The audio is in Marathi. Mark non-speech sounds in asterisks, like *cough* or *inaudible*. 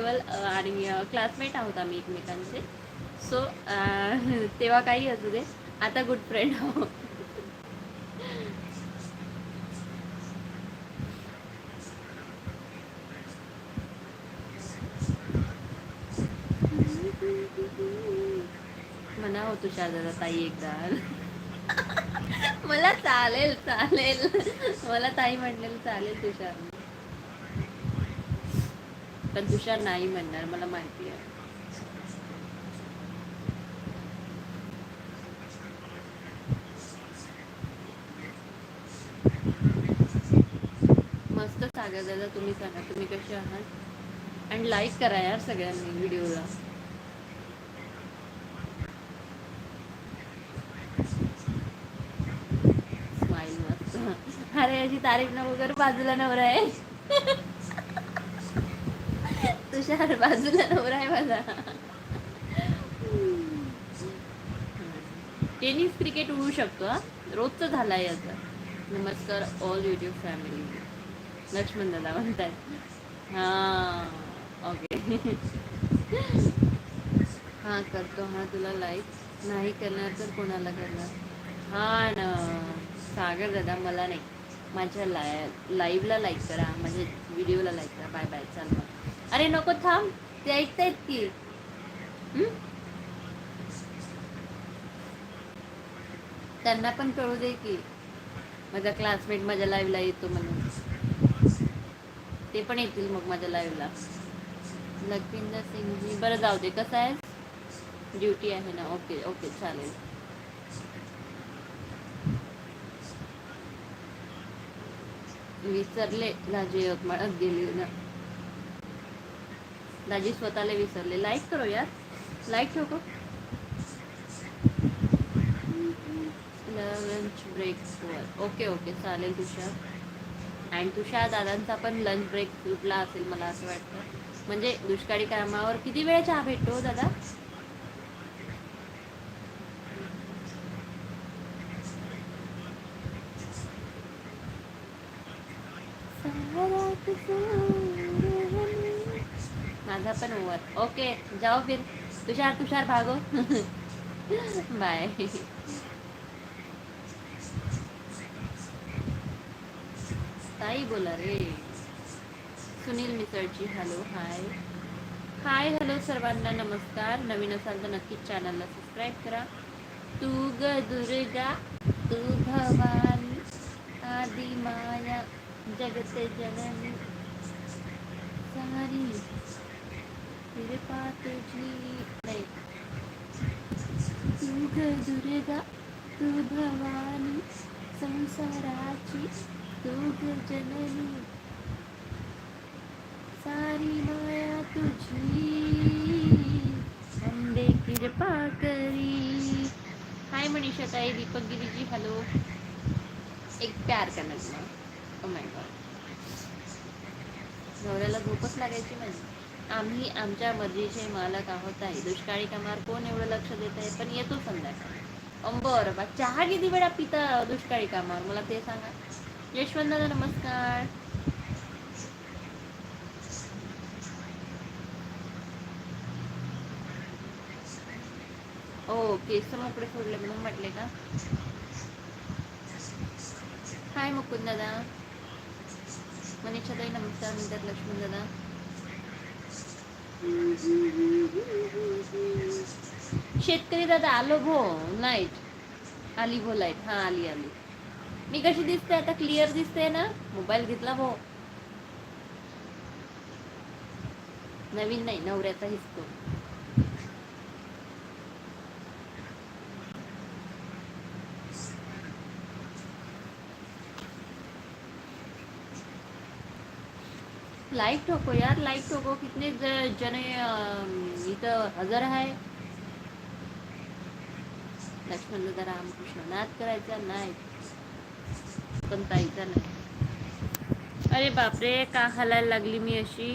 लेवल आणि क्लासमेट आहोत आम्ही एकमेकांचे. सो *laughs* तेव्हा काही असू दे. आता गुड फ्रेंड आहोत. म्हणा हो तुषार दादा ताई एकदा. *laughs* मला चालेल चालेल. *laughs* मला ताई म्हटलेलं चालेल तुषार पण तुषार नाही म्हणणार मला माहिती आहे. मस्त सागर दादा तुम्ही सांगा तुम्ही कसे आहात? आणि लाईक करा यार सगळ्यांनी व्हिडिओला. स्माइल मस्त. अरे याची तारीख नको कर बाजूला नवरा आहे. *laughs* तुषार बाजूला नवरा आहे माझा टेनिस क्रिकेट उडू शकतो हा. रोजचं झालंय याचं नमस्कार ऑल युट्यूब फॅमिली लक्ष्मण दादा म्हणतात हां ओके हां करतो हां तुला लाईक नाही करणार तर कोणाला करणार? हां ना. सागर दादा मला नाही. माझ्या लाय लाईव्हला लाईक करा. माझ्या व्हिडिओला लाईक करा. बाय बाय चाल मग. अरे नको थांब ते ऐकतायत की. त्यांना पण कळू दे की माझा क्लासमेट माझ्या लाईव्हला येतो म्हणून. ते पण येतील मग माझ्या लाईव्हला लखविंदर सिंगजी बरं जाऊ दे कसं आहे? ड्युटी आहे ना ओके ओके चालेल. विसरले दाजी यवतमाळात गेली ना. दाजी स्वतःला विसरले. लाईक करो यार लाईक ठेव लंच ब्रेक ओके ओके चालेल तुषार. आणि तुषार दादांचा पण लंच ब्रेक सुटला असेल मला असं वाटतं. म्हणजे दुष्काळी कामावर किती वेळ चहा भेटतो हो दादा? दादा माझा पण ओवर ओके जाओ फिर. तुषार तुषार भागो. *laughs* बाय ताई बोला रे. सुनील मिसळची हॅलो हाय हाय हॅलो सर्वांना नमस्कार. नवीन असाल तर नक्कीच चॅनलला सबस्क्राईब करा. तू ग दुर्गा तू भवान आदि माया जगते जननी. सारी. कृपा तुझी नाही तू ग दुर्गा तू भवानी संसाराची तू ग जननी सारी माया तुझी अंबे कृपा करी हाय मनीषा ताई दीपक गिरीजी हॅलो. एक प्यार करणार तुम्हाला ओ माय गॉड नवऱ्याला झोपच लागायची माझी आम्ही आमच्या मर्जीचे मालक आहोत आहे दुष्काळी कामावर कोण एवढं लक्ष देत आहे? पण येतो संध्याकाळी. अं, बरं बा चहा किती वेळा पिता दुष्काळी कामावर मला ते सांगा. यशवंत दादा नमस्कार. हो, ओ केस मोकळे सोडले म्हणून म्हटले का? हाय मुकुंद दादा. मनीषा ताई नमस्कार म्हणतात लक्ष्मण दादा. शेतकरी दादा आलो भो लाइट आली भो लाइट हा आली आली. मी कशी दिसते आता? क्लिअर दिसते ना? मोबाईल घेतला भो. नवीन नाही नवऱ्याचा हिसतो लाईक ठोको यार लाईक ठोको कितने ज- जने इथं हजर आहे लक्ष्मण दादा रामकृष्ण नाद करायचा नाही। पण ताईचा नाही। अरे बापरे का हलायला लागली मी अशी